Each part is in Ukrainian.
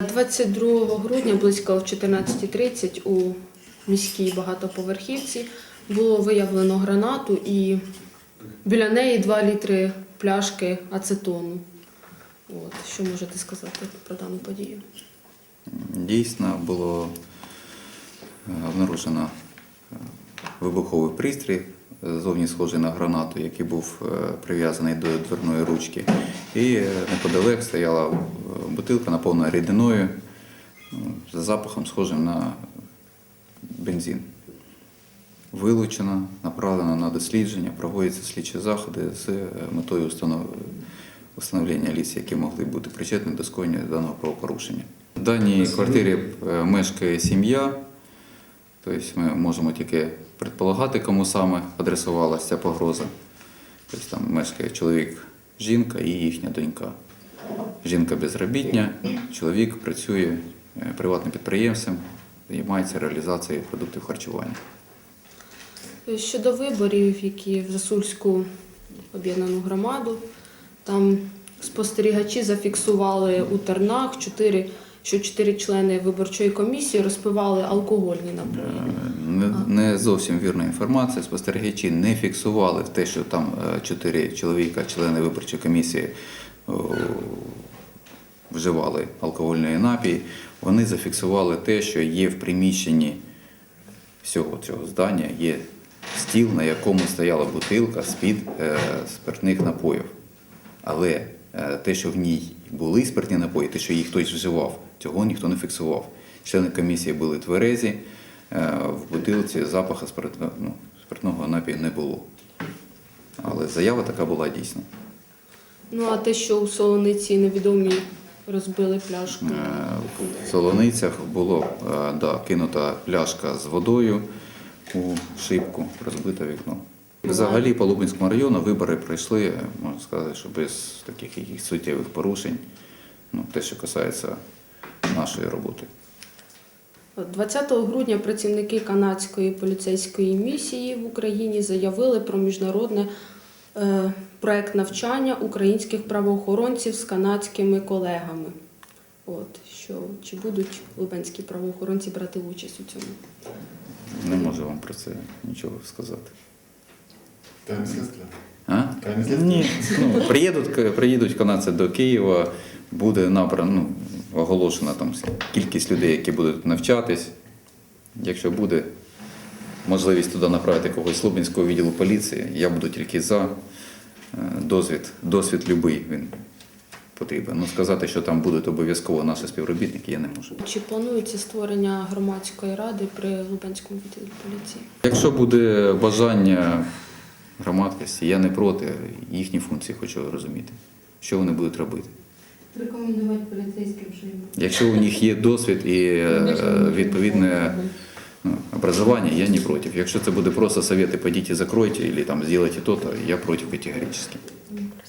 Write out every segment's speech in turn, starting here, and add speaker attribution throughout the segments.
Speaker 1: 22 грудня близько в 14.30 у міській багатоповерхівці було виявлено гранату і біля неї 2 літри пляшки ацетону. От, що можете сказати про дану подію?
Speaker 2: Дійсно було е, обнаружено е, вибуховий пристрій, зовні схожий на гранату, який був е, прив'язаний до дверної ручки. І е, неподалек стояла е, бутилка наповнена рідиною ну, з запахом схожим на бензин. Вилучена, направлена на дослідження, проводяться слідчі заходи з метою встановлення ліс, які могли бути причетні до скоєння даного правопорушення. В даній квартирі мешкає сім'я, тобто ми можемо тільки предполагати, кому саме адресувалася погроза. Тобто там мешкає чоловік, жінка і їхня донька. Жінка безробітня, чоловік працює е, приватним підприємцем, займається реалізацією продуктів харчування.
Speaker 1: Щодо виборів, які в Засульську об'єднану громаду, там спостерігачі зафіксували у тернах чотири, що чотири члени виборчої комісії розпивали алкогольні напої.
Speaker 2: Е, Не, не зовсім вірна інформація. Спостерігачі не фіксували те, що там е, чотири чоловіка, члени виборчої комісії, вживали алкогольний напій. Вони зафіксували те, що є в приміщенні всього цього здання, є стіл, на якому стояла бутилка з-під е, спиртних напоїв. Але е, те, що в ній були спиртні напої, те, що їх хтось вживав, цього ніхто не фіксував. Члени комісії були тверезі, е, в бутилці запаху спиртного, ну, спиртного напію не було. Але заява така була дійсна.
Speaker 1: Ну а те, що у Солониці невідомі розбили пляшку.
Speaker 2: Е, В Солоницях було е, да, кинута пляшка з водою у шибку, розбите вікно. Взагалі по Лубенському району вибори пройшли, можна сказати, що без таких якихось суттєвих порушень. Ну, те, що касається нашої роботи.
Speaker 1: 20 грудня працівники канадської поліцейської місії в Україні заявили про міжнародне е, проект навчання українських правоохоронців з канадськими колегами. От що чи будуть лубенські правоохоронці брати участь у цьому?
Speaker 2: Не можу вам про це нічого сказати.
Speaker 3: Тайне слідство.
Speaker 2: А?
Speaker 3: Тайне слідство?
Speaker 2: Ні. Ну, приїдуть, приїдуть канадці до Києва, буде набрано, ну, оголошена там кількість людей, які будуть навчатись. Якщо буде можливість туди направити когось з Лубенського відділу поліції, я буду тільки за. Е, Досвід, досвід любий він потрібен. Ну, сказати, що там будуть обов'язково наші співробітники, я не можу.
Speaker 1: Чи планується створення громадської ради при Лубенському відділі поліції?
Speaker 2: Якщо буде бажання громадськості, я не проти їхні функції хочу розуміти, що вони будуть робити.
Speaker 4: Рекомендувати поліцейським, що їм
Speaker 2: Якщо у них є досвід і е, відповідне ну, образование, я не против. Якщо це буде просто советы, пойдите закройте или там сделайте то, то я против категорически.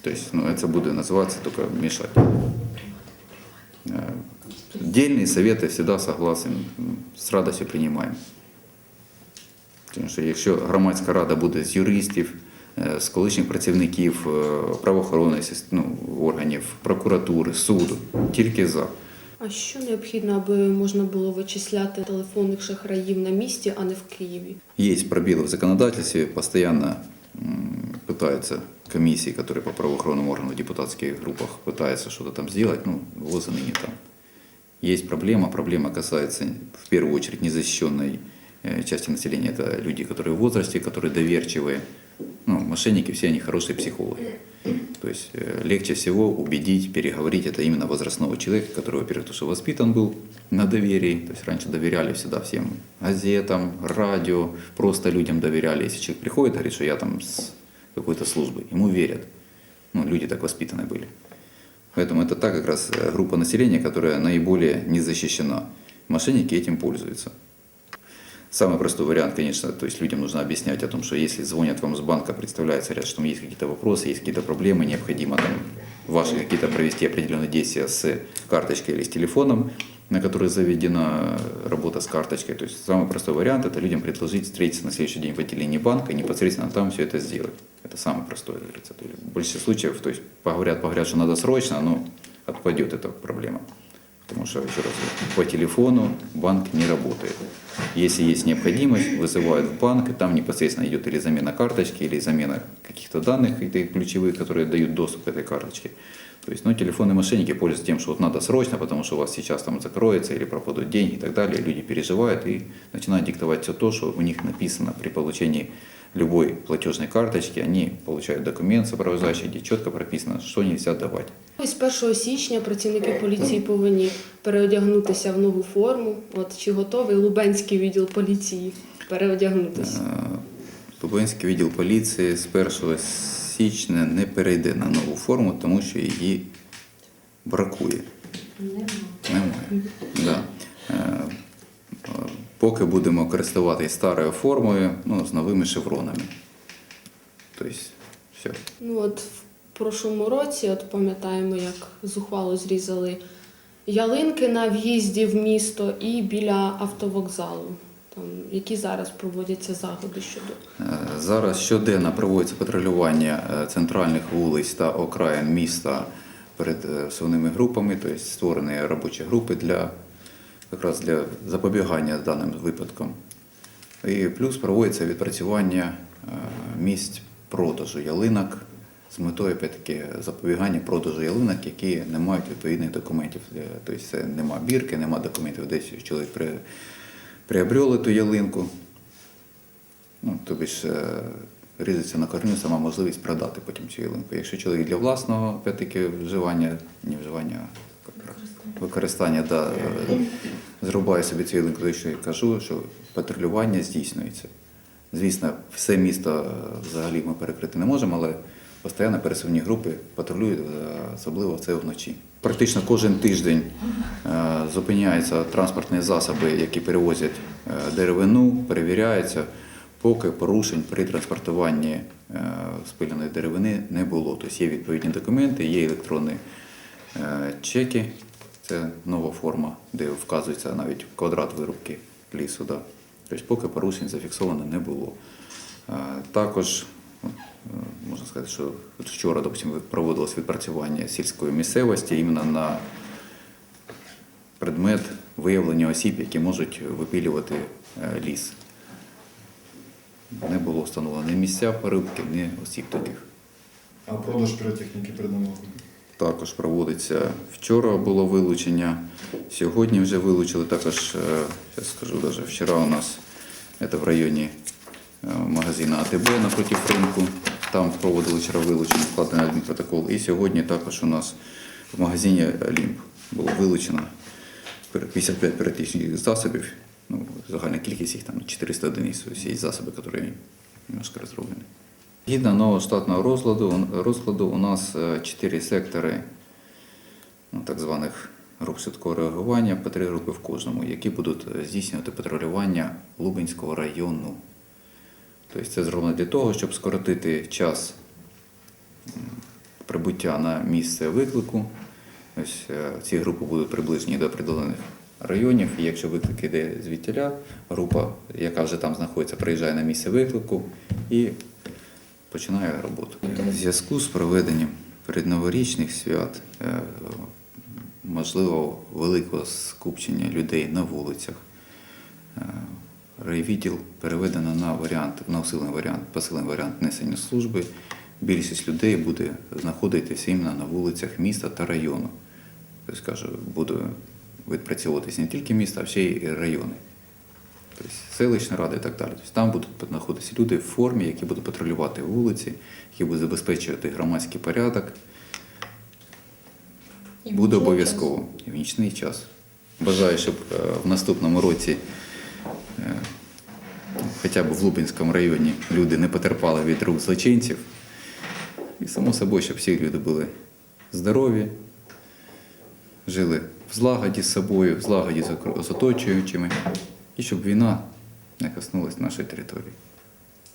Speaker 2: То есть, ну, это будет называться только мешать. Э, Дельные советы всегда согласен, м, з радостю принимаем. Тому що якщо громадська рада буде з юристів, е, з колишніх працівників е, правоохоронних сис- ну, органів, прокуратури, суду, тільки за.
Speaker 1: А що необхідно, аби можна було вичисляти телефонних шахраїв на місці, а не в Києві?
Speaker 2: Есть пробелы в законодательстве, постоянно м, пытаются комиссии, которые по правоохранным органам в депутатских группах пытаются что-то там сделать, ну, ВОЗы ныне там. Есть проблема, проблема касается в первую очередь незащищенной э, части населения, это люди, которые в возрасте, которые доверчивые. Ну, мошенники все они хорошие психологи. То есть э, легче всего убедить, переговорить это именно возрастного человека, который, во-первых, то, что воспитан был на доверии, то есть раньше доверяли всегда всем газетам, радио, просто людям доверяли. Если человек приходит и говорит, что я там с какой-то службы, ему верят. Ну, люди так воспитаны были. Поэтому это та как раз э, группа населения, которая наиболее не защищена. Мошенники этим пользуются. Самый простой вариант, конечно, то есть людям нужно объяснять о том, что если звонят вам с банка, представляется, говорят, что есть какие-то вопросы, есть какие-то проблемы, необходимо там ваши какие-то провести определенные действия с карточкой или с телефоном, на который заведена работа с карточкой. То есть самый простой вариант – это людям предложить встретиться на следующий день в отделении банка и непосредственно там все это сделать. Это самый простой, как говорится. В большинстве случаев, то есть поговорят, поговорят, что надо срочно, но отпадет эта проблема. Потому что, еще раз говорю, по телефону банк не работает. Если есть необходимость, вызывают в банк, и там непосредственно идет или замена карточки, или замена каких-то данных этих ключевых, которые дают доступ к этой карточке. То есть, ну, телефонные мошенники пользуются тем, что вот надо срочно, потому что у вас сейчас там закроется или пропадут деньги и так далее. Люди переживают и начинают диктовать все то, что у них написано при получении любой платежной карточки. Они получают документ сопровождающий, где четко прописано, что нельзя давать.
Speaker 1: Ось 1 січня працівники поліції повинні переодягнутися в нову форму. От чи готовий Лубенський відділ поліції переодягнутися?
Speaker 2: Е, Лубенський відділ поліції з 1 січня не перейде на нову форму, тому що її бракує.
Speaker 4: Нема.
Speaker 2: Немає. Да. Е, Поки будемо користуватися старою формою, ну, з новими шевронами. Тобто, все.
Speaker 1: Ну от в прошлому році, от пам'ятаємо, як зухвало зрізали ялинки на в'їзді в місто і біля автовокзалу. Які зараз проводяться заходи щодо
Speaker 2: Е, Зараз щоденно проводиться патрулювання е, центральних вулиць та окраїн міста перед е, всувними групами, тобто створені робочі групи для якраз для запобігання даним випадкам. І плюс проводиться відпрацювання місць продажу ялинок з метою опять-таки запобігання продажу ялинок, які не мають відповідних документів. Тобто це нема бірки, нема документів, десь чоловік приобрел цю ялинку. Ну, тобі ж е, різиться на корню сама можливість продати потім цю ялинку. Якщо чоловік для власного опять-таки вживання, не вживання, використання да, зрубає собі цю ялинку, то що я кажу, що патрулювання здійснюється. Звісно, все місто е, взагалі ми перекрити не можемо, але постійно пересувні групи патрулюють, е, особливо це вночі. Практично кожен тиждень е, зупиняються транспортні засоби, які перевозять е, деревину, перевіряються, поки порушень при транспортуванні спиленої деревини не було. Тобто є відповідні документи, є електронні чеки, це нова форма, де вказується навіть квадрат вирубки лісу. Тобто поки порушень зафіксовано не було. Також можна сказати, що вчора, допустим, проводилось відпрацювання сільської місцевості іменно на предмет виявлення осіб, які можуть випилювати е, ліс. Не було встановлено ні місця порубки, ні осіб таких.
Speaker 3: А продаж піротехніки перед
Speaker 2: Також проводиться вчора було вилучення. Сьогодні вже вилучили також, зараз скажу, даже вчора у нас це в районі е, магазину АТБ напроти ринку. Там проводили вчора вилучення, складений адмінпротокол. І сьогодні також у нас в магазині Олімп було вилучено 55 піротехнічних засобів. Ну, загальна кількість їх там 400 одиниць. Є засоби, які немножко розроблені. Згідно нового штатного розкладу, розкладу у нас е, чотири сектори ну, так званих груп швидкого реагування, по три групи в кожному, які будуть е, здійснювати патрулювання Лубенського району. Тобто це зроблено для того, щоб скоротити час прибуття на місце виклику. Ось е, ці групи будуть приближені до определених районів. І якщо виклик йде звідтіля, група, яка вже там знаходиться, приїжджає на місце виклику і починає роботу. В зв'язку з проведенням передноворічних свят, е, можливо, великого скупчення людей на вулицях, е, райвідділ переведено на варіант, на усилений варіант, посилений варіант несення служби. Більшість людей буде знаходитися іменно на вулицях міста та району. Тобто, кажу, буде відпрацьовуватися не тільки міста, а ще й райони. Тобто селищна рада і так далі. Тобто там будуть знаходитися люди в формі, які будуть патрулювати вулиці, які будуть забезпечувати громадський порядок.
Speaker 1: І
Speaker 2: Буде обов'язково в нічний час. Бажаю, щоб е, в наступному році, хоча б в Лубенському районі, люди не потерпали від рук злочинців. І само собою, щоб всі люди були здорові, жили в злагоді з собою, в злагоді з оточуючими, і щоб війна не коснулася нашої території.